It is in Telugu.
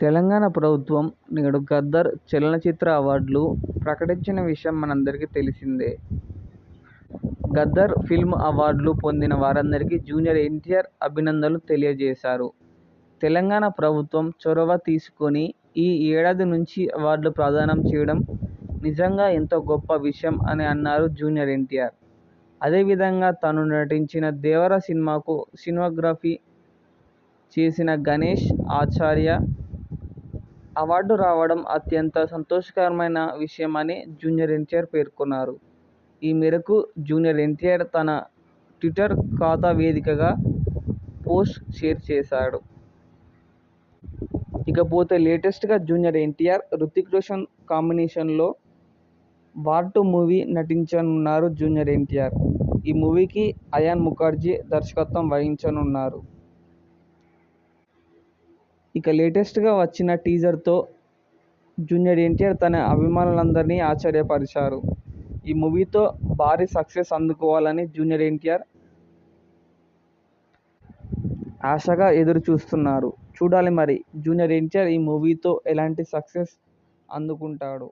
తెలంగాణ ప్రభుత్వం నేడు గద్దర్ చలనచిత్ర అవార్డులు ప్రకటించిన విషయం మనందరికీ తెలిసిందే. గద్దర్ ఫిల్మ్ అవార్డులు పొందిన వారందరికీ జూనియర్ ఎన్టీఆర్ అభినందనలు తెలియజేశారు. తెలంగాణ ప్రభుత్వం చొరవ తీసుకొని ఈ ఏడాది నుంచి అవార్డులు ప్రదానం చేయడం నిజంగా ఎంతో గొప్ప విషయం అని అన్నారు జూనియర్ ఎన్టీఆర్. అదేవిధంగా తను నటించిన దేవర సినిమాకు సినిమాగ్రఫీ చేసిన గణేష్ ఆచార్య అవార్డు రావడం అత్యంత సంతోషకరమైన విషయమని జూనియర్ ఎన్టీఆర్ పేర్కొన్నారు. ఈ మేరకు జూనియర్ ఎన్టీఆర్ తన ట్విట్టర్ ఖాతా వేదికగా పోస్ట్ షేర్ చేశాడు. ఇకపోతే లేటెస్ట్గా జూనియర్ ఎన్టీఆర్, హృతిక్ రోషన్ కాంబినేషన్లో వార్టు మూవీ నటించనున్నారు జూనియర్ ఎన్టీఆర్. ఈ మూవీకి అయాన్ ముఖర్జీ దర్శకత్వం వహించనున్నారు. ఇక లేటెస్ట్గా వచ్చిన టీజర్తో జూనియర్ ఎన్టీఆర్ తన అభిమానులందరినీ ఆశ్చర్యపరిచారు. ఈ మూవీతో భారీ సక్సెస్ అందుకోవాలని జూనియర్ ఎన్టీఆర్ ఆశగా ఎదురు చూస్తున్నారు. చూడాలి మరి జూనియర్ ఎన్టీఆర్ ఈ మూవీతో ఎలాంటి సక్సెస్ అందుకుంటాడో!